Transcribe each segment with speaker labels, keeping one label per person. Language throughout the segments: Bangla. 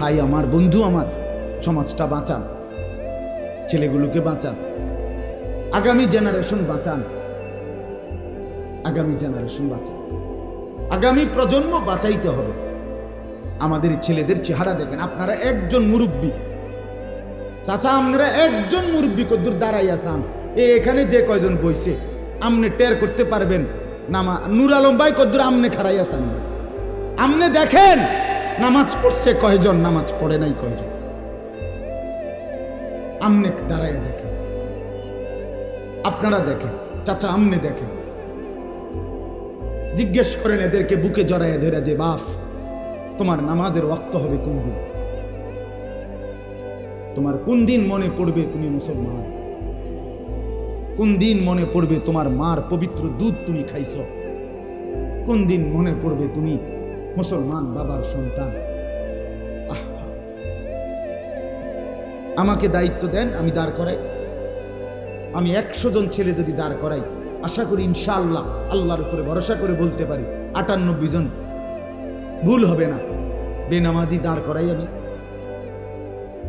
Speaker 1: ভাই আমার, বন্ধু আমার, সমাজটা বাঁচান, ছেলেগুলোকে বাঁচান, আগামী জেনারেশন বাঁচান, আগামী জেনারেশন বাঁচান। আগামী প্রজন্ম বাঁচাইতে হবে। আমাদের ছেলেদের চেহারা দেখেন, আপনারা একজন মুরব্বী। চাচা আপনারা একজন মুরব্বী কদ্দুর দাঁড়াই আসান এ এখানে যে কয়জন বইছে, আমনে টের করতে পারবেন। নামা নুর আলম ভাই কদ্দুর আমনে খারাই আসান আমনে দেখেন নামাজ পড়ছে কয়জন? নামাজ পড়ে নাই কয়জন? আমনে দাঁড়াইয়া দেখেন। আপনারা দেখেন, চাচা আমনে দেখেন। জিজ্ঞেস করেন, এদেরকে বুকে জড়াইয়া ধরে যে বাফ তোমার নামাজের ওয়াক্ত হবে কোন দিন? তোমার কোন দিন মনে পড়বে তুমি মুসলমান? কোন দিন মনে পড়বে তোমার মার পবিত্র দুধ তুমি খাইছ? কোন দিন মনে পড়বে তুমি মুসলমান বাবার সন্তান। আমাকে দায়িত্ব দেন, আমি দাঁড় করাই। আমি একশো জন ছেলে যদি দাঁড় করাই, আশা করি ইনশাআল্লাহ আল্লাহর উপরে ভরসা করে বলতে পারি, আটানব্বই জন। ভুল হবে না। বেনামাজি দাঁড় করাই আমি।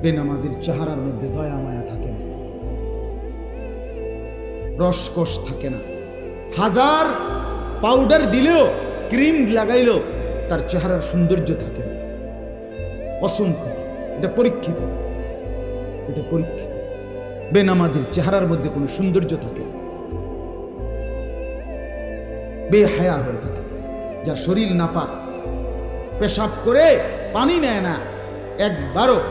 Speaker 1: বেনামাজির চেহারার মধ্যে দয়া, মায়া থাকে না। রসকস থাকে না। হাজার পাউডার দিলেও, ক্রিম লাগাইলেও তার চেহারার সৌন্দর্য থাকে। না অসংখ্য। এটা পরীক্ষিত। এটা পরীক্ষিত। বেনামাজির চেহারার মধ্যে কোনো সৌন্দর্য থাকে না। বেহায়া হয়ে থাকে। যার শরীর নাপাক। পেশাব করে পানি নেয় না। একবারও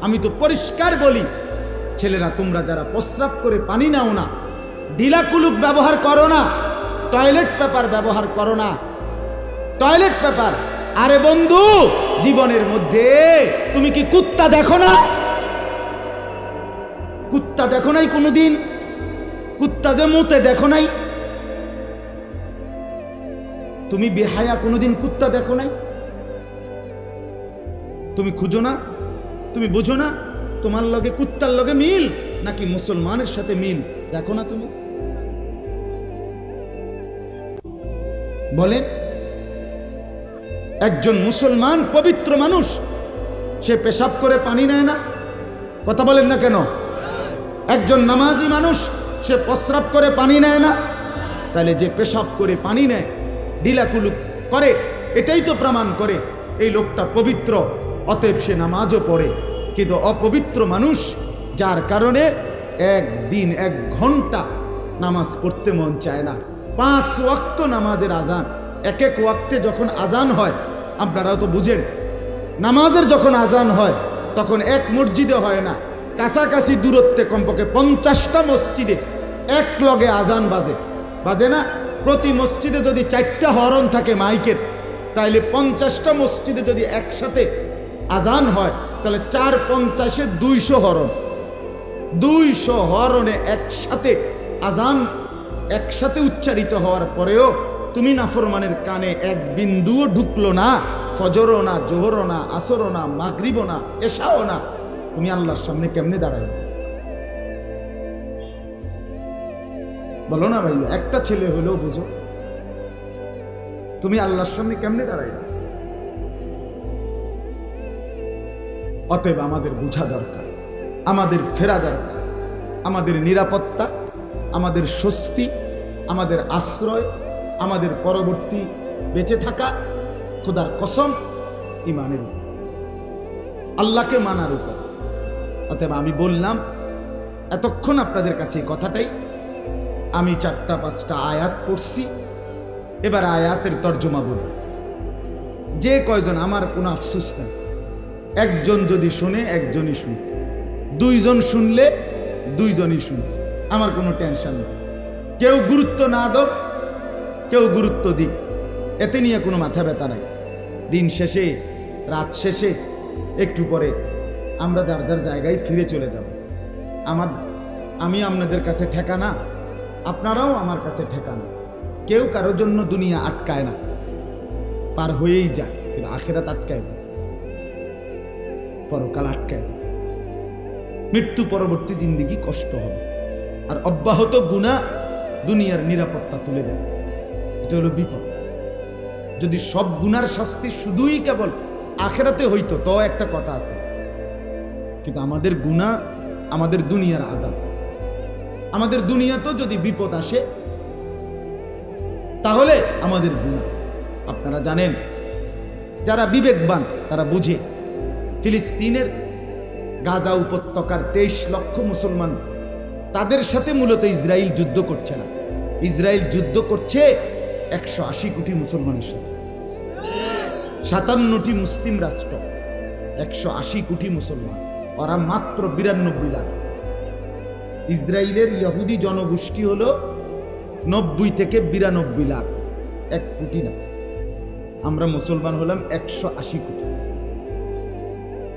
Speaker 1: আমি তো পরিষ্কার বলি, ছেলেরা তোমরা যারা প্রস্রাব করে পানি নাও না ঢিলা কুলুক ব্যবহার করো না, টয়লেট পেপার ব্যবহার করো না টয়লেট পেপার। আরে বন্ধু, জীবনের মধ্যে তুমি কি কুত্তা দেখো না? কুত্তা দেখো নাই কোনোদিন? কুত্তা যে মুতে দেখো নাই? তুমি বেহায়া কোনোদিন কুত্তা দেখো নাই? তুমি খুঁজো না? তুমি বুঝো না? তোমার লগে কুত্তার লগে মিল? নাকি মুসলমানের সাথে মিল? দেখো না তুমি। বলেন। একজন মুসলমান পবিত্র মানুষ, সে পেশাব করে পানি নেয় না। কথা বলেন না কেন? একজন নামাজি মানুষ, সে প্রস্রাব করে পানি নেয় না। তাহলে যে পেশাব করে পানি নেয় ডিলাকুলুক করে, এটাই তো প্রমাণ করে এই লোকটা পবিত্র, অতএব সে নামাজও পড়ে। কিন্তু অপবিত্র মানুষ, যার কারণে একদিন এক ঘণ্টা নামাজ পড়তে মন চায় না। পাঁচ ওয়াক্ত নামাজের আজান। এক এক ওয়াক্তে যখন আজান হয়, আপনারাও তো বুঝেন, নামাজের যখন আজান হয়, তখন এক মসজিদে হয় না, কাছাকাছি দূরত্বে কমপক্ষে পঞ্চাশটা মসজিদে এক লগে আজান বাজে। বাজে না? প্রতি মসজিদে যদি চারটা হরণ থাকে মাইকের, তাইলে পঞ্চাশটা মসজিদে যদি একসাথে আজান হয়, তাহলে চার পঞ্চাশে দুইশো হরণ। দুইশো হরণে একসাথে আজান, একসাথে উচ্চারিত হওয়ার পরেও তুমি নাফরমানের কানে এক বিন্দুও ঢুকলো না। ফজরও না, জোহরও না, আসরও না, মাগরিবও না এসাও না। তুমি আল্লাহর সামনে কেমনে দাঁড়াবে? বলো না ভাই একটা ছেলে হলেও বুঝো। তুমি আল্লাহর সামনে কেমনে দাঁড়াইবে? অতএব আমাদের বোঝা দরকার, আমাদের ফেরা দরকার, আমাদের নিরাপত্তা, আমাদের স্বস্তি, আমাদের আশ্রয় আমাদের পরবর্তী বেঁচে থাকা খোদার কসম ইমানের উপর। আল্লাহকে মানার উপর। অতএব আমি বললাম, এতক্ষণ আপনাদের কাছে এই কথাটাই। আমি চারটা, পাঁচটা আয়াত পড়ছি। এবার আয়াতের তর্জমা বলব যে কয়জন আমার কোনো আফসোস নেই, একজন যদি শুনে, একজনই শুনছে। দুইজন শুনলে, দুইজনই শুনছে। আমার কোনো টেনশন নেই। কেউ গুরুত্ব না দোক কেউ গুরুত্ব দিক। এতে নিয়ে কোনো মাথা ব্যথা নাই। দিন শেষে, রাত শেষে, একটু পরে আমরা যার যার জায়গায় ফিরে চলে যাব। আমার, আমি আপনাদের কাছে ঠেকানা, আপনারাও আমার কাছে ঠেকানা। কেউ কারোর জন্য দুনিয়া আটকায় না। পার হয়েই যায়, কিন্তু আখেরাত আটকায় যায়। পরকাল আটকায় যায়। মৃত্যু পরবর্তী জিন্দিগি কষ্ট হবে। আর অব্যাহত গুণা দুনিয়ার নিরাপত্তা তুলে দেয়। এটা হলো বিপদ। যদি সব গুনার শাস্তি শুধুই কেবল আখেরাতে হইতো তো একটা কথা আছে। কিন্তু আমাদের গুণা আমাদের দুনিয়ার আজাদ। আমাদের দুনিয়াতেও যদি বিপদ আসে, তাহলে আমাদের গুণা আপনারা জানেন, যারা বিবেকবান, তারা বুঝে, ফিলিস্তিনের গাজা উপত্যকার তেইশ লক্ষ মুসলমান, তাদের সাথে মূলত ইসরায়েল যুদ্ধ করছে না। ইসরায়েল যুদ্ধ করছে একশো আশি কোটি মুসলমানের সাথে। সাতান্নটি মুসলিম রাষ্ট্র, একশো আশি কোটি মুসলমান, ওরা মাত্র বিরানব্বই লাখ। ইসরায়েলের ইহুদি জনগোষ্ঠী হলো নব্বই থেকে বিরানব্বই লাখ, এক কোটি না। আমরা মুসলমান হলাম একশো আশি কোটি।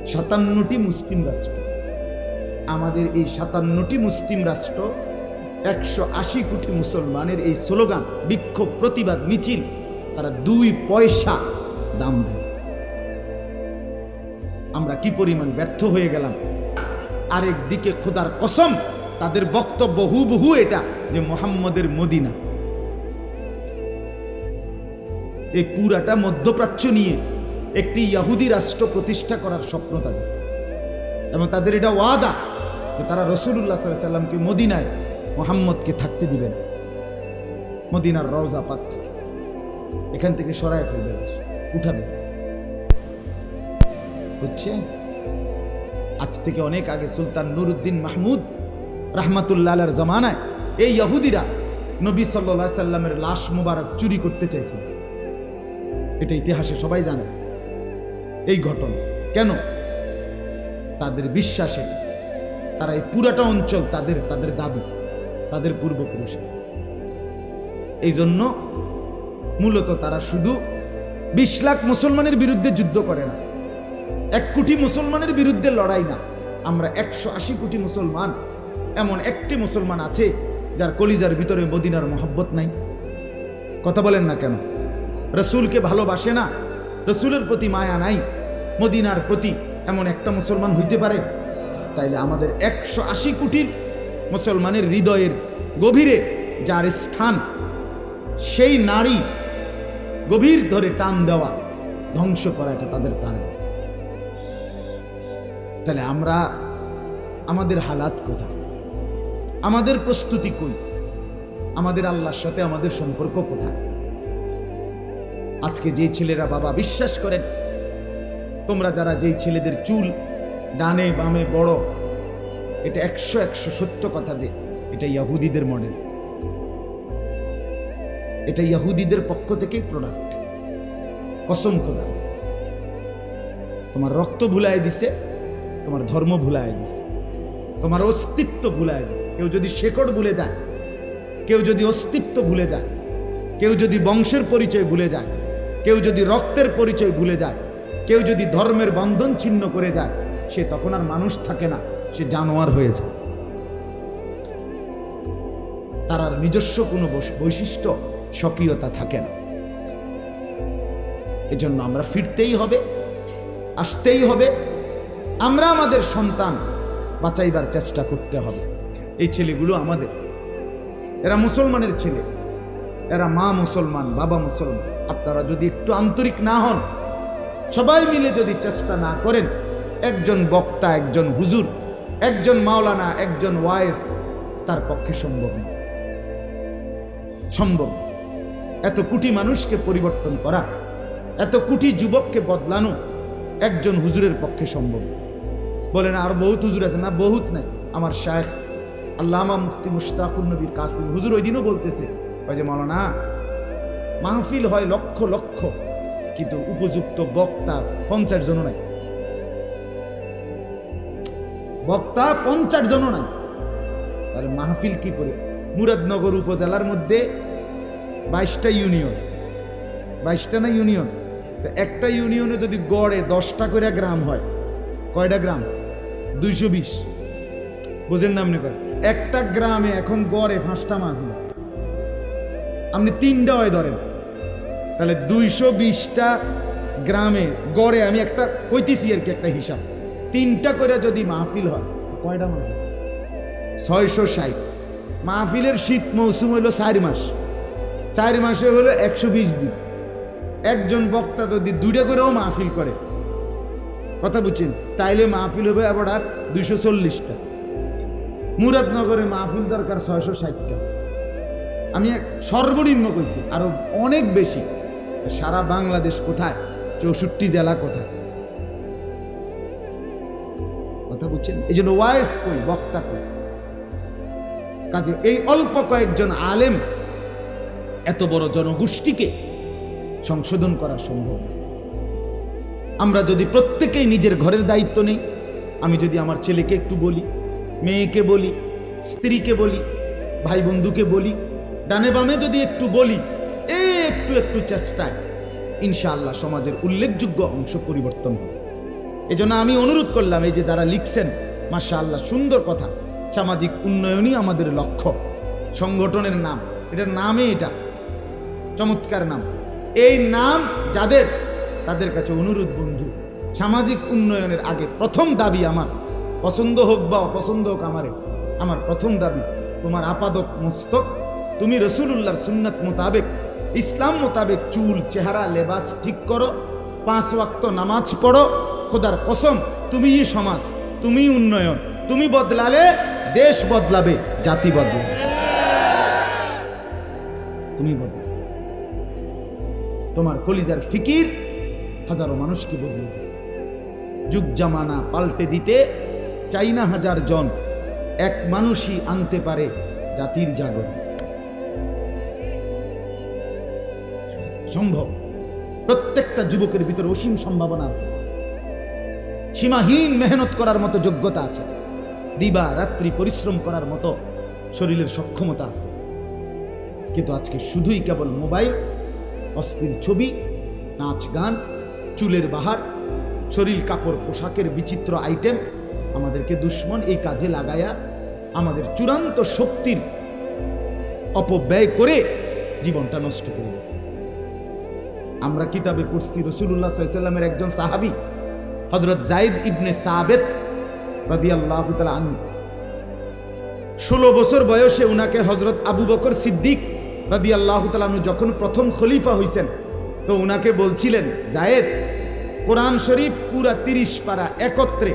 Speaker 1: সাতান্নটি মুসলিম রাষ্ট্র। আমাদের এই সাতান্নটি মুসলিম রাষ্ট্র একশো আশি কোটি মুসলমানের এই স্লোগান, বিক্ষোভ, প্রতিবাদ, মিছিল, তারা দুই পয়সা দাম দেয়। আমরা কি পরিমাণ ব্যর্থ হয়ে গেলাম? আরেক দিকে খোদার কসম, তাদের বক্তব্য হুবহু এটা যে মোহাম্মদের মদিনা। এই পুরাটা মধ্যপ্রাচ্য নিয়ে একটি ইয়াহুদি রাষ্ট্র প্রতিষ্ঠা করার স্বপ্ন তাদের। এবং তাদের এটা ওয়াদা যে তারা রসুল্লাহ সাল্লামকে মদিনায় মোহাম্মদকে থাকতে দিবেন। মদিনার রওজা পাত থেকে এখান থেকে সরায় ফেলবে উঠাবে বুঝছে আজ থেকে অনেক আগে সুলতান নুরুদ্দিন মাহমুদ রাহমাতুল্লাহ জমানায় এই ইয়াহুদিরা নবী সাল্লা সাল্লামের লাশ মুবারক চুরি করতে চাইছিল। এটা ইতিহাসে সবাই জানে। এই ঘটনা। কেন? তাদের বিশ্বাসে। তারা এই পুরাটা অঞ্চল তাদের তাদের দাবি। তাদের পূর্বপুরুষের। এই জন্য মূলত তারা শুধু বিশ লাখ মুসলমানের বিরুদ্ধে যুদ্ধ করে না, এক কোটি মুসলমানের বিরুদ্ধে লড়াই না। আমরা একশো আশি কোটি মুসলমান, এমন একটি মুসলমান আছে যার কলিজার ভিতরে মদিনার মহব্বত নাই। কথা বলেন না কেন? রসুলকে ভালোবাসে না, রসুলের প্রতি মায়া নাই, মদিনার প্রতি এমন একটা মুসলমান হইতে পারে? তাইলে আমাদের একশো আশি কোটির মুসলমানের হৃদয়ের গভীরে যার স্থান, সেই নারী গভীর ধরে টান দেওয়া, ধ্বংস করা এটা তাদের টার্গেট তাহলে আমরা আমাদের হালাত কোথায়? আমাদের প্রস্তুতি কই? আমাদের আল্লাহর সাথে আমাদের সম্পর্ক কোথায়? আজকে যে ছেলেরা বাবা বিশ্বাস করেন, তোমরা যারা যেই ছেলেদের চুল ডানে বামে বড় এটা একশো একশো সত্য কথা যে এটা ইয়াহুদিদের মডেল এটা ইয়াহুদিদের পক্ষ থেকেই প্রোডাক্ট কসম খোদা। তোমার রক্ত ভুলায় দিছে, তোমার ধর্ম ভুলায় দিছে, তোমার অস্তিত্ব ভুলায় দিছে। কেউ যদি শেকড় ভুলে যায়, কেউ যদি অস্তিত্ব ভুলে যায়, কেউ যদি বংশের পরিচয় ভুলে যায়, কেউ যদি রক্তের পরিচয় ভুলে যায়, কেউ যদি ধর্মের বন্ধন ছিন্ন করে যায়, সে তখন আর মানুষ থাকে না। সে জানোয়ার হয়ে যায়। তার আর নিজস্ব কোনো বৈশ- বৈশিষ্ট্য স্বকীয়তা থাকে না। এজন্য আমরা ফিরতেই হবে, আসতেই হবে। আমরা আমাদের সন্তান বাঁচাইবার চেষ্টা করতে হবে। এই ছেলেগুলো আমাদের। এরা মুসলমানের ছেলে। এরা মা মুসলমান, বাবা মুসলমান। আপনারা যদি একটু আন্তরিক না হন, সবাই মিলে যদি চেষ্টা না করেন, একজন বক্তা, একজন হুজুর একজন মাওলানা, একজন ওয়াইস, তার পক্ষে সম্ভব না। সম্ভব। এত কোটি মানুষকে পরিবর্তন করা, এত কোটি যুবককে বদলানো একজন হুজুরের পক্ষে সম্ভব। বলে না। আর বহুত হুজুর আছে না? বহুত নাই। আমার শায়েখ আল্লামা মুফতি মুশতাকুর নবী কাসিম হুজুর ওই দিনও বলতেছে, ওই যে মাওলানা, মাহফিল হয় লক্ষ লক্ষ, কিন্তু উপযুক্ত বক্তা পঞ্চাশ জন নাই। বক্তা পঞ্চাশ জন নাই। তাহলে মাহফিল কি করে? মুরাদনগর উপজেলার মধ্যে বাইশটা ইউনিয়ন বাইশটা না ইউনিয়ন তো একটা ইউনিয়নে যদি গড়ে দশটা করে গ্রাম হয়, কয়টা গ্রাম? দুইশো বিশ। বুঝেন না আপনি একটা গ্রামে এখন গড়ে পাঁচটা মাহফিল। আপনি তিনটা হয় ধরেন। তাহলে দুইশো বিশটা গ্রামে গড়ে আমি একটা কইতেছি আর কি একটা হিসাব। তিনটা করে যদি মাহফিল হয়, কয়টা মাহফিল? ছয়শো ষাট। মাহফিলের শীত মৌসুম হলো চার মাস। চার মাসে হলো একশো বিশ দিন। একজন বক্তা যদি দুইটা করেও মাহফিল করে, কথা বুঝছেন? তাইলে মাহফিল হবে আবার আর দুইশো চল্লিশটা। মুরাদনগরে মাহফিল দরকার ছয়শো ষাটটা। আমি এক সর্বনিম্ন কইছি, আরও অনেক বেশি। সারা বাংলাদেশ কোথায়? চৌষট্টি জেলা কোথায়? কথা বুঝছেন এই জন্য ওয়াইস কই বক্তা কই কাজে এই অল্প কয়েকজন আলেম এত বড় জনগোষ্ঠীকে সংশোধন করা সম্ভব না। আমরা যদি প্রত্যেকেই নিজের ঘরের দায়িত্ব নেই, আমি যদি আমার ছেলেকে একটু বলি, মেয়েকে বলি, স্ত্রীকে বলি ভাই বন্ধুকে বলি, ডানে বামে যদি একটু বলি এই একটু একটু চেষ্টায় ইনশাআল্লাহ সমাজের উল্লেখযোগ্য অংশ পরিবর্তন হবে। এজন্য আমি অনুরোধ করলাম, এই যে যারা লিখছেন মাশা আল্লাহ সুন্দর কথা। সামাজিক উন্নয়নই আমাদের লক্ষ্য। সংগঠনের নাম, এটার নামে এটা। চমৎকার নাম। এই নাম যাদের, তাদের কাছে অনুরোধ, বন্ধু, সামাজিক উন্নয়নের আগে প্রথম দাবি আমার, পছন্দ হোক বা অপছন্দ হোক আমারে, আমার প্রথম দাবি, তোমার আপাদক মস্তক, তুমি রসুলুল্লাহর সুন্নাত মোতাবেক, ইসলাম মোতাবেক চুল, চেহারা, লেবাস ঠিক করো, পাঁচ ওয়াক্ত নামাজ পড়ো খোদার কসম, তুমিই সমাজ তুমি উন্নয়ন, তুমি বদলালে দেশ বদলাবে, জাতি বদলাবে। তুমি বদলাবে তোমার কলিজার ফিকির হাজারো মানুষকে বদলে। যুগ জামানা পাল্টে দিতে চাই না হাজার জন, এক মানুষই আনতে পারে জাতির জাগরণ। সম্ভব। প্রত্যেকটা যুবকের ভিতরে অসীম সম্ভাবনা আছে। সীমাহীন মেহনত করার মতো যোগ্যতা আছে। দিবা, রাত্রি পরিশ্রম করার মতো শরীরের সক্ষমতা আছে। কিন্তু আজকে শুধুই কেবল মোবাইল অস্থির ছবি, নাচ গান, চুলের বাহার, শরীর, কাপড়, পোশাকের বিচিত্র আইটেম আমাদেরকে দুশ্মন এই কাজে লাগায়া আমাদের চূড়ান্ত শক্তির অপব্যয় করে জীবনটা নষ্ট করে গেছে আমরা কিতাবে পড়ছি রসুল্লাহ সাল্লামের একজন সাহাবি হজরত জাইদ ইবনে সাবেদ রাদিয়াল্লাহ তাআলা আনহু। ষোলো বছর বয়সে উনাকে হজরত আবু বকর সিদ্দিক রাদি আল্লাহ তালু যখন প্রথম খলিফা হইছেন, তো উনাকে বলছিলেন জায়েদ কোরআন শরীফ পুরা তিরিশ পারা একত্রে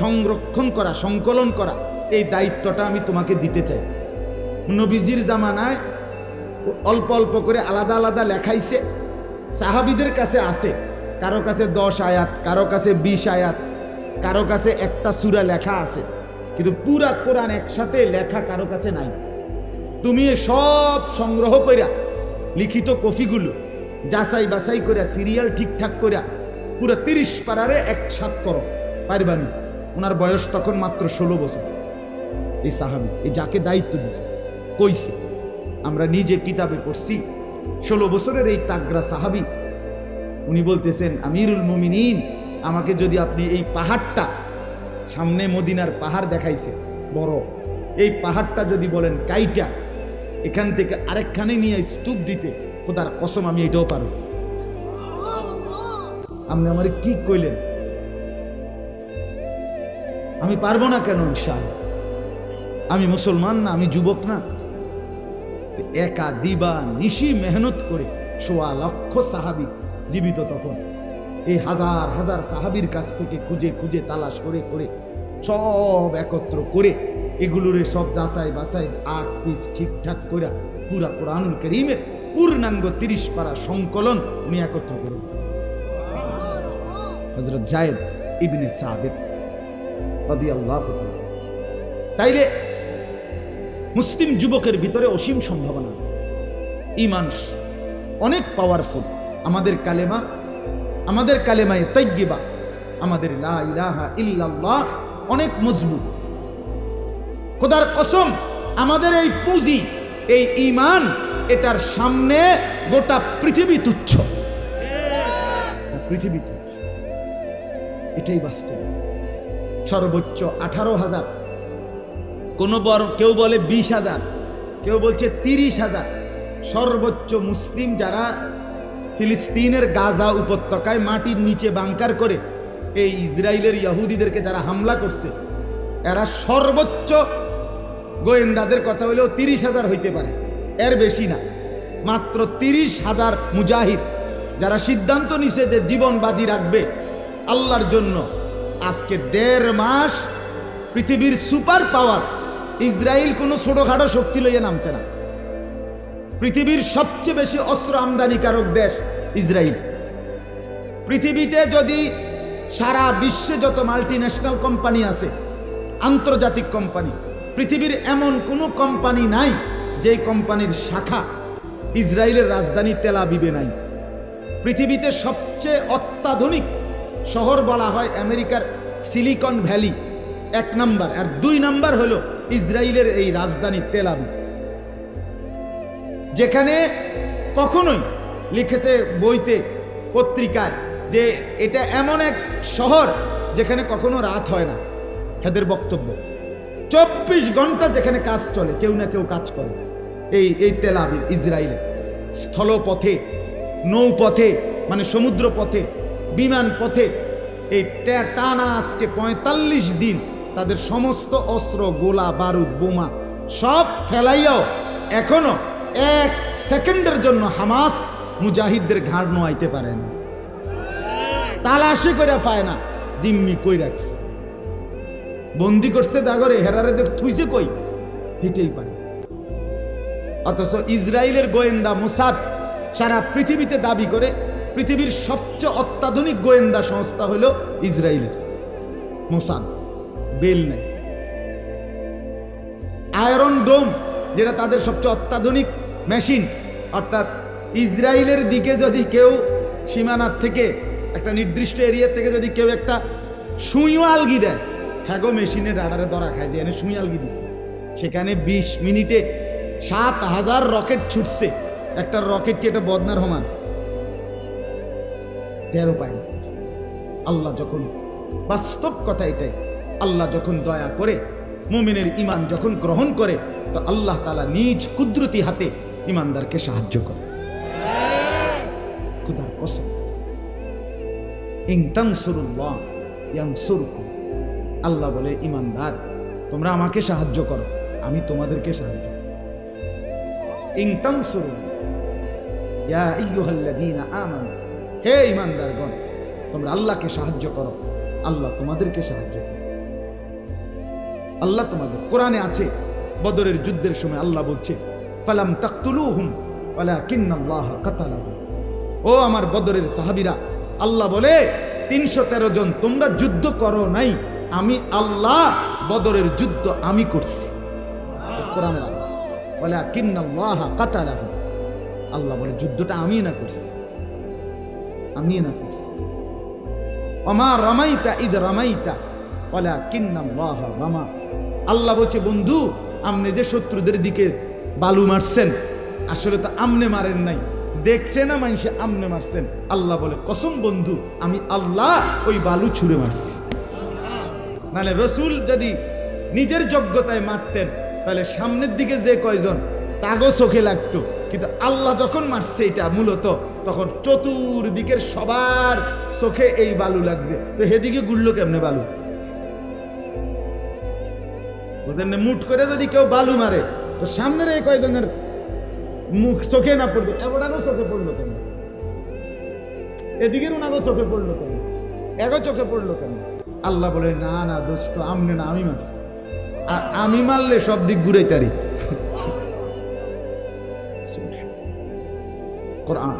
Speaker 1: সংরক্ষণ করা, সংকলন করা, এই দায়িত্বটা আমি তোমাকে দিতে চাই। নবীজির জামানায় অল্প অল্প করে আলাদা আলাদা লেখাইছে, সাহাবিদের কাছে আছে। কারও কাছে দশ আয়াত, কারও কাছে বিশ আয়াত, কারও কাছে একটা সুরা লেখা আছে, কিন্তু পুরা কোরআন একসাথে লেখা কারও কাছে নাই। তুমি সব সংগ্রহ কইরা, লিখিত কফিগুলো যাচাই বাছাই কইরা, সিরিয়াল ঠিকঠাক কইরা, পুরো তিরিশ পারারে একসাথ করো। পারবানি ওনার বয়স তখন মাত্র ষোলো বছর। এই সাহাবি, এই যাকে দায়িত্ব দিয়েছে কইছে, আমরা নিজে কিতাবে পড়ছি, ষোলো বছরের এই তাগরা সাহাবি উনি বলতেছেন, আমিরুল মুমিনিন, আমাকে যদি আপনি এই পাহাড়টা সামনে মদিনার পাহাড় দেখাইছে বড়, এই পাহাড়টা যদি বলেন কাইটা, এখান থেকে আরেকখানে নিয়ে স্তূপ দিতে, খোদার কসম আমি এটাও পারো আপনি আমার কি কইলেন? আমি পারব না কেন ইনশাল আমি মুসলমান না, আমি যুবক না। একা দিবা নিশি মেহনত করে, সোয়া লক্ষ সাহাবি জীবিত তখন। এই হাজার হাজার সাহাবির কাছ থেকে খুঁজে খুঁজে তালাশ করে করে সব একত্র করে এগুলোরে সব যাচাই বাছাই আগ পিস ঠিকঠাক করে পুরা কোরআনুল করিমের পূর্ণাঙ্গ তিরিশ পারা সংকলন উনি একত্র করে হজরত জায়েদ ইবনে রাদিয়াল্লাহু তাইলে মুসলিম যুবকের ভিতরে অসীম সম্ভাবনা আছে। ইমান অনেক পাওয়ারফুল আমাদের কালেমা, আমাদের কালেমায় তৈগিবা আমাদের লা ইল্লাল্লাহ অনেক মজবুত। খোদার কসম, আমাদের এই পুঁজি, এই ইমান এটার সামনে গোটা পৃথিবী তুচ্ছ। পৃথিবী তুচ্ছ। এটাই বাস্তব। সর্বোচ্চ আঠারো হাজার। কোনো বর, কেউ বলে বিশ হাজার, কেউ বলছে তিরিশ হাজার। সর্বোচ্চ মুসলিম যারা ফিলিস্তিনের গাজা উপত্যকায় মাটির নিচে বাংকার করে এই ইসরায়েলের ইয়াহুদিদেরকে যারা হামলা করছে, এরা সর্বোচ্চ গোয়েন্দাদের কথা হলেও তিরিশ হাজার হইতে পারে। এর বেশি না, মাত্র তিরিশ হাজার মুজাহিদ যারা সিদ্ধান্ত নিছে যে জীবন বাজি রাখবে আল্লাহর জন্য। আজকে দেড় মাস পৃথিবীর সুপার পাওয়ার, ইসরায়েল কোনো ছোটখাটো শক্তি লইয়া নামছে না। পৃথিবীর সবচেয়ে বেশি অস্ত্র আমদানিকারক দেশ ইসরায়েল পৃথিবীতে যদি সারা বিশ্বে যত মাল্টি ন্যাশনাল কোম্পানি আছে, আন্তর্জাতিক কোম্পানি পৃথিবীর এমন কোনো কোম্পানি নাই যেই কোম্পানির শাখা ইসরায়েলের রাজধানী তেল আবিবে নাই। পৃথিবীতে সবচেয়ে অত্যাধুনিক শহর বলা হয় আমেরিকার সিলিকন ভ্যালি। এক নাম্বার, আর দুই নাম্বার হলো ইসরায়েলের এই রাজধানী তেল আবিব। যেখানে কখনোই লিখেছে বইতে পত্রিকায় যে এটা এমন এক শহর যেখানে কখনো রাত হয় না এদের বক্তব্য। চব্বিশ ঘণ্টা যেখানে কাজ চলে, কেউ না কেউ কাজ করে। এই এই তেল আবিব ইসরায়েলে স্থলপথে, নৌপথে মানে সমুদ্র পথে বিমান পথে, এই টানা আজকে পঁয়তাল্লিশ দিন তাদের সমস্ত অস্ত্র, গোলা, বারুদ, বোমা সব ফেলাইয়াও এখনও এক সেকেন্ডের জন্য হামাস মুজাহিদদের ঘাড় নোয়াইতে পারে না। তালাশি করে পায় না, জিম্মি কই রাখছে। বন্দি করছে জাগরে, হেরারে যে থুইছে কই? হিটেই পায় অথচ ইসরায়েলের গোয়েন্দা মোসাদ সারা পৃথিবীতে দাবি করে, পৃথিবীর সবচেয়ে অত্যাধুনিক গোয়েন্দা সংস্থা হলো ইসরায়েলের। মোসাদ, বেল নেই আয়রন ডোম, যেটা তাদের সবচেয়ে অত্যাধুনিক মেশিন। অর্থাৎ ইসরায়েলের দিকে যদি কেউ সীমানার থেকে একটা নির্দিষ্ট এরিয়ার থেকে যদি কেউ একটা সুইও আলগি দেয় হ্যাগো মেশিনের রাডারে ধরা খায় যে এনে সুই আলগি দিছে। সেখানে ২০ মিনিটে সাত হাজার রকেট ছুটছে। একটা রকেট কি এটা বদনার সমান? তেরো না। আল্লাহ যখন, বাস্তব কথা এটাই। আল্লাহ যখন দয়া করে, মুমিনের ইমান যখন গ্রহণ করে, তো আল্লাহ তালা নিজ কুদরতি হাতে ইমানদারকে সাহায্য করে। খুদার কসম। ইংতাংসুরুল্লাহ ইয়াংসুরকুম আল্লাহ বলে, ইমানদার, তোমরা আমাকে সাহায্য করো, আমি তোমাদেরকে সাহায্য করব। ইংতাংসুরুল্লাহ ইয়া আইয়ুহাল্লাযীনা আমানু। হে ইমানদারগণ, তোমরা আল্লাহকে সাহায্য করো, আল্লাহ তোমাদেরকে সাহায্য করে আল্লাহ তোমাদের কোরআনে আছে, বদরের যুদ্ধের সময় আল্লাহ বলছে ফালাম তাকতুলুহুম, ওয়ালাকিন্নাল্লাহ কাতালাহুম ও আমার বদরের সাহাবীরা, আল্লাহ বলে, তিনশো তেরো জন তোমরা যুদ্ধ করো নাই, আমি আল্লাহ বদরের যুদ্ধ আমি করছি। বলে কিন্নাল্লাহ কাতালাহুম আল্লাহ বলে, যুদ্ধটা আমি না করছি। আমি না করছি। অমা রামাইতা ঈদ রামাইতা বলে কিন্নাল্লাহ রামা। আল্লাহ বলছে, বন্ধু আপনি যে শত্রুদের দিকে বালু মারছেন। আসলে তো আমনে মারেন নাই। দেখছে না মানুষে আমনে মারছেন। আল্লাহ বলে, কসম বন্ধু, আমি আল্লাহ ওই বালু ছুঁড়ে মারছি। নালে রসুল যদি নিজের যোগ্যতায় মারতেন, তাহলে সামনের দিকে যে কয়জন, তাগো চোখে লাগতো। কিন্তু আল্লাহ যখন মারছে এটা মূলত, তখন চতুর্দিকের সবার চোখে এই বালু লাগছে। তো হেদিকে গুড়লো কেমনে বালু? বুঝলেন মুট করে যদি কেউ বালু মারে তো সামনের এই কয়জনের মুখ চোখে না পড়বে? এবারও চোখে পড়ল কেন? এদিকের ওনাগো চোখে পড়ল কেন? এগো চোখে পড়ল কেন? আল্লাহ বলে, না না, দোস্ত, আমনে না, আমি মারছি। আর আমি মারলে সব দিক ঘুরে তারি। কোরআন,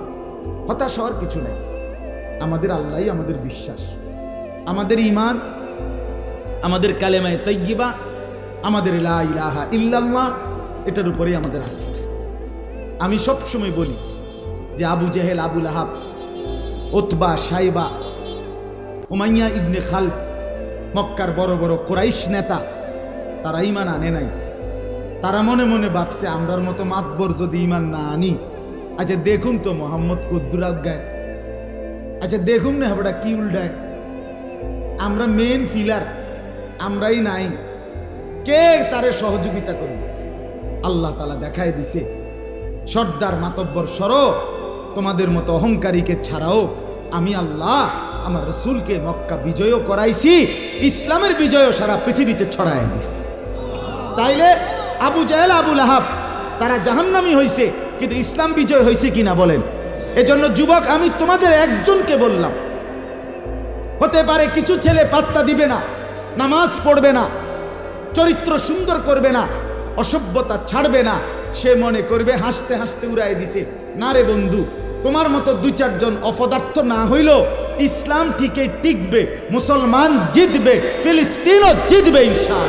Speaker 1: হতাশ হওয়ার কিছু নেই। আমাদের আল্লাহই আমাদের বিশ্বাস। আমাদের ইমান আমাদের কালেমায় তৈগিবা আমাদের ইলাহা ইল্লাল্লাহ এটার উপরেই আমাদের আস্থা। আমি সব সময় বলি যে আবু জেহেল আবুল আহাব ওতবা সাইবা, উমাইয়া ইবনে খালফ, মক্কার বড় বড় কোরাইশ নেতা, তারা ইমান আনে নাই। তারা মনে মনে ভাবছে, আমরার মতো মাতবর যদি ইমান না আনি আচ্ছা দেখুন তো মোহাম্মদ কুদ্দুরাব গায় আচ্ছা দেখুন না হাবড়া কি উল্টায়। আমরা মেন ফিলার আমরাই নাই। কে তারে সহযোগিতা করবে? আল্লাহ তালা দেখায় দিছে, সর্দার মাতব্বর সর তোমাদের মতো অহংকারীকে ছাড়াও আমি আল্লাহ আমার রসুলকে মক্কা বিজয়ও করাইছি, ইসলামের বিজয়ও সারা পৃথিবীতে ছড়াই দিছি। তাইলে আবু জাহেল আবুল আহাব তারা জাহান্নামি হয়েছে কিন্তু ইসলাম বিজয় হয়েছে কিনা বলেন। এজন্য যুবক, আমি তোমাদের একজনকে বললাম, হতে পারে কিছু ছেলে পাত্তা দিবে না, নামাজ পড়বে না, চরিত্র সুন্দর করবে না অসভ্যতা ছাড়বে না। সে মনে করবে, হাসতে হাসতে উড়াই দিছে। না রে বন্ধু, তোমার মতো দুই চারজন অপদার্থ না হইল ইসলাম ঠিকই টিকবে, মুসলমান জিতবে, ফিলিস্তিনও জিতবে ইনশাল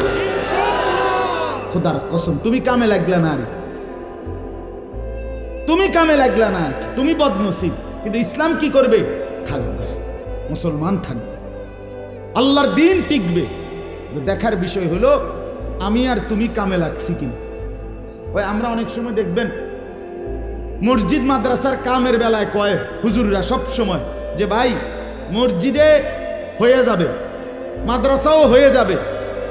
Speaker 1: খোদার কসম, তুমি কামে লাগলা না তুমি কামে লাগলা না। তুমি বদনসিব, কিন্তু ইসলাম কি করবে? থাকবে, মুসলমান থাকবে। আল্লাহর দিন টিকবে। দেখার বিষয় হলো আমি আর তুমি কামে লাগছি কিনা ওই আমরা অনেক সময় দেখবেন, মসজিদ মাদ্রাসার কামের বেলায় কয় হুজুররা সব সময় যে, ভাই, মসজিদে হয়ে যাবে, মাদ্রাসাও হয়ে যাবে,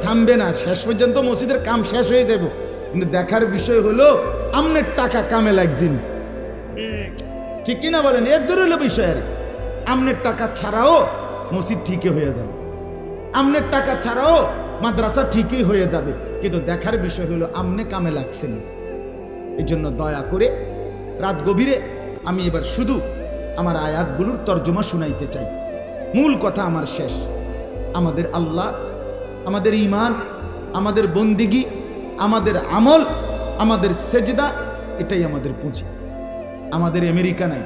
Speaker 1: থামবে না, শেষ পর্যন্ত মসজিদের কাম শেষ হয়ে যাব। কিন্তু দেখার বিষয় হলো, আমনের টাকা কামে লাগছে না। ঠিক কিনা বলেন? এর দূর হলো বিষয় আর। আমনের টাকা ছাড়াও মসজিদ ঠিকই হয়ে যাবে। আমনের টাকা ছাড়াও মাদ্রাসা ঠিকই হয়ে যাবে। কিন্তু দেখার বিষয় হলো আমনে কামে লাগছে না। এই জন্য দয়া করে রাত গভীরে আমি এবার শুধু আমার আয়াতগুলোর তর্জমা শুনাইতে চাই। মূল কথা আমার শেষ। আমাদের আল্লাহ, আমাদের ইমান আমাদের বন্দিগি, আমাদের আমল, আমাদের সেজদা, এটাই আমাদের পুঁজি। আমাদের আমেরিকা নাই,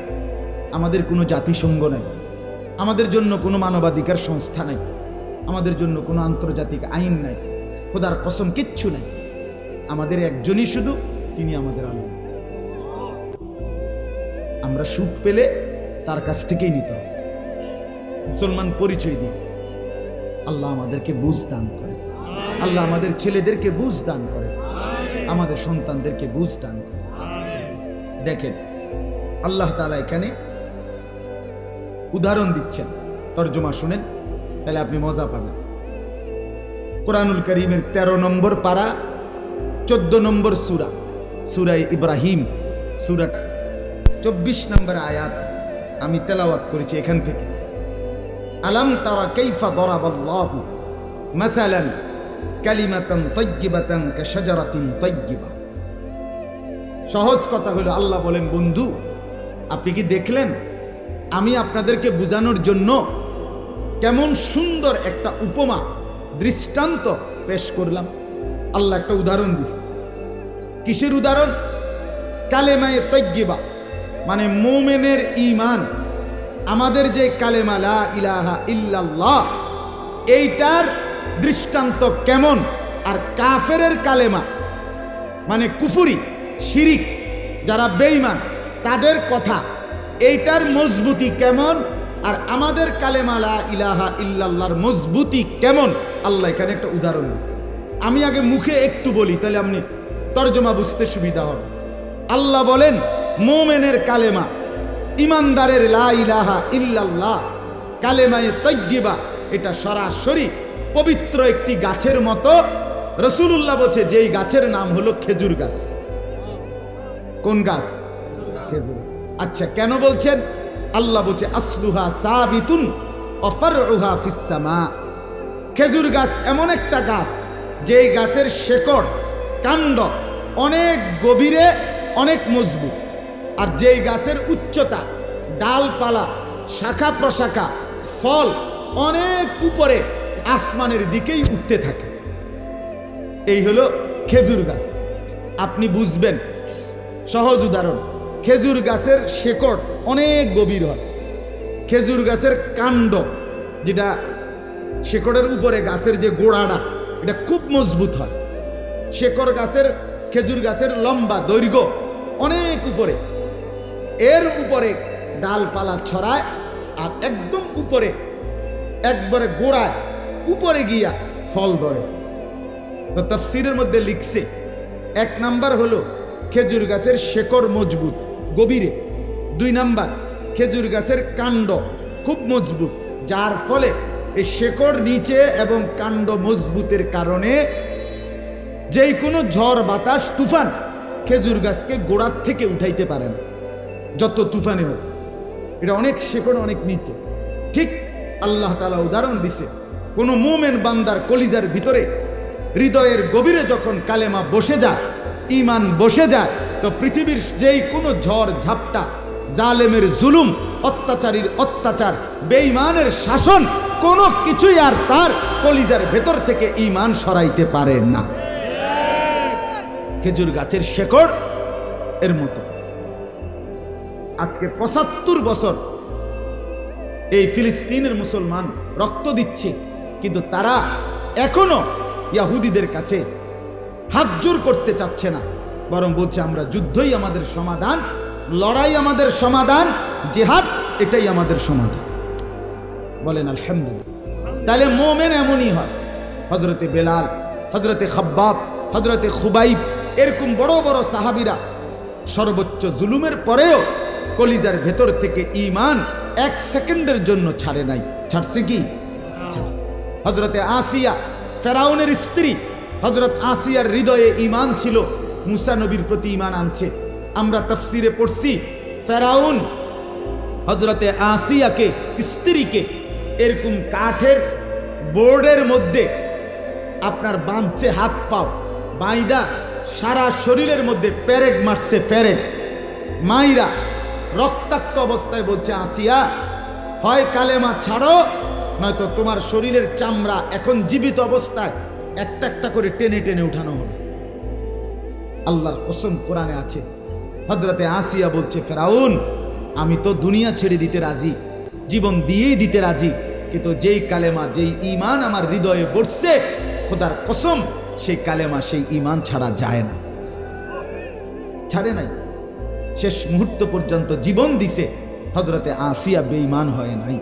Speaker 1: আমাদের কোনো জাতিসংঘ নাই, আমাদের জন্য কোনো মানবাধিকার সংস্থা নাই। আমাদের জন্য কোনো আন্তর্জাতিক আইন নাই। খোদার কসম কিচ্ছু নাই। আমাদের একজনই শুধু, তিনি আমাদের আলো আমরা সুখ পেলে তার কাছ থেকেই নিতে মুসলমান পরিচয় দিই। আল্লাহ আমাদেরকে বুঝ দান করে। আল্লাহ আমাদের ছেলেদেরকে বুঝ দান করে। আমাদের সন্তানদেরকে বুঝ দান করে। দেখেন, আল্লাহ তালা এখানে উদাহরণ দিচ্ছেন। তর্জমা শুনেন। তাহলে আপনি মজা পাবেন। কোরআনুল করিমের ১৩ নম্বর পারা, চোদ্দ নম্বর সুরা সুরাই ইব্রাহিম, সুরা চব্বিশ নম্বর আয়াত আমি তেলাওয়াত করেছি এখান থেকে। আলাম তারা কৈফা দরাবাল্লাহু মাসালান কালিমাতান তৈগিবাতান কাশাজারাতিন তৈগিবা সহজ কথা হলো আল্লাহ বলেন, বন্ধু, আপনি কি দেখলেন? আমি আপনাদেরকে বোঝানোর জন্য কেমন সুন্দর একটা উপমা, দৃষ্টান্ত পেশ করলাম। আল্লাহ একটা উদাহরণ দিছে। কিসের উদাহরণ? কালেমায়ে তৈগিবা মানে মোমেনের ইমান আমাদের যে কালেমা, লা ইলাহা ইল্লাল্লাহ, এইটার দৃষ্টান্ত কেমন? আর কাফেরের কালেমা মানে কুফুরি, শিরিক, যারা বেঈমান, তাদের কথা, এইটার মজবুতি কেমন? আর আমাদের কালেমালা ইলাহা ইল্লাল্লাহর মজবুতি কেমন? আল্লাহ এখানে একটা উদাহরণ দিয়েছে আমি আগে মুখে একটু বলি, তাহলে আপনি তর্জমা বুঝতে সুবিধা হবে। আল্লাহ বলেন, মোমেনের কালেমা, ইমানদারের লা ইলাহা কালেমায়ে তৈগিবা এটা সরাসরি পবিত্র একটি গাছের মতো। রসুলুল্লাহ বলছে, যেই গাছের নাম হলো খেজুর গাছ। কোন গাছ? খেজুর। আচ্ছা কেন বলছেন? আল্লাহ বলছে, আসলুহা সাবিতুন অফারউহা ফিসামা খেজুর গাছ এমন একটা গাছ, যেই গাছের শেকড়, কাণ্ড অনেক গভীরে, অনেক মজবুত। আর যেই গাছের উচ্চতা, ডালপালা, শাখা প্রশাখা, ফল অনেক উপরে, আসমানের দিকেই উঠতে থাকে। এই হলো খেজুর গাছ। আপনি বুঝবেন, সহজ উদাহরণ। খেজুর গাছের শেকড় অনেক গভীর হয়। খেজুর গাছের কাণ্ড, যেটা শেকড়ের উপরে গাছের যে গোড়াটা, এটা খুব মজবুত হয়। শেকড় গাছের, খেজুর গাছের লম্বা দৈর্ঘ্য অনেক উপরে। এর উপরে ডালপালা ছড়ায় আর একদম উপরে, একবারে গোড়ায় উপরে গিয়া ফল ধরে। তফসিরের মধ্যে লিখছে, এক নাম্বার হলো, খেজুর গাছের শেকড় মজবুত। গভীরে। দুই নাম্বার, খেজুর গাছের কাণ্ড খুব মজবুত, যার ফলে এই শেকড় নিচে এবং কাণ্ড মজবুতের কারণে যেই কোনো ঝড়, বাতাস, তুফান খেজুর গাছকে গোড়ার থেকে উঠাইতে পারে না, যত তুফানে হোক। এটা অনেক শেকড়, অনেক নিচে। ঠিক আল্লাহ তালা উদাহরণ দিছে, কোনো মোমেন বান্দার কলিজার ভিতরে হৃদয়ের গভীরে যখন কালেমা বসে যায় ইমান বসে যায় তো পৃথিবীর যেই কোনো ঝড়, ঝাপটা, জালেমের জুলুম, অত্যাচারীর অত্যাচার, বেঈমানের শাসন, কোনো কিছুই আর তার কলিজার ভেতর থেকে ইমান সরাইতে পারে না। খেজুর গাছের শেকড় এর মতো। আজকে পঁচাত্তর বছর এই ফিলিস্তিনের মুসলমান রক্ত দিচ্ছে, কিন্তু তারা এখনও ইয়াহুদিদের কাছে হাত জোর করতে চাচ্ছে না। বরং বলছে, আমরা যুদ্ধই আমাদের সমাধান, লড়াই আমাদের সমাধান, জেহাদ এটাই আমাদের সমাধান। বলেন, আলহামদুলিল্লাহ। তাহলে মোমেন এমনই হয়। হজরতে বেলাল হজরতে খাব্বাব হজরতে খুবাইব, এরকম বড় বড় সাহাবিরা সর্বোচ্চ জুলুমের পরেও কলিজার ভেতর থেকে ইমান এক সেকেন্ডের জন্য ছাড়ে নাই। ছাড়ছে কি? ছাড়ছে। হজরতে আসিয়া, ফেরাউনের স্ত্রী হজরত আসিয়ার হৃদয়ে ইমান ছিল। মুসা নবীর প্রতি ইমান আনছে। আমরা তফসিরে পড়ছি, ফেরাউন হজরতে আসিয়াকে, স্ত্রীকে এরকম কাঠের বোর্ডের মধ্যে আপনার বাঁধছে হাত পাও, বাইদা সারা শরীরের মধ্যে প্যারেক মারছে প্যারেক মাইরা রক্তাক্ত অবস্থায় বলছে, আসিয়া, হয় কালেমা ছাড়ো, নয়তো তোমার শরীরের চামড়া এখন জীবিত অবস্থায় একটা একটা করে টেনে টেনে উঠানো হবে আল্লাহর কসম কোরআনে আছে। হজরতে আসিয়া বলছে, ফেরাউন, আমি তো দুনিয়া ছেড়ে দিতে রাজি, জীবন দিয়েই দিতে রাজি, কিন্তু যেই কালেমা, যেই ইমান আমার হৃদয়ে বসছে, খোদার কসম, সেই কালেমা, সেই ইমান ছাড়া যায় না। ছাড়ে নাই। শেষ মুহূর্ত পর্যন্ত জীবন দিছে হজরতে আসিয়া বেঈমান হয় নাই।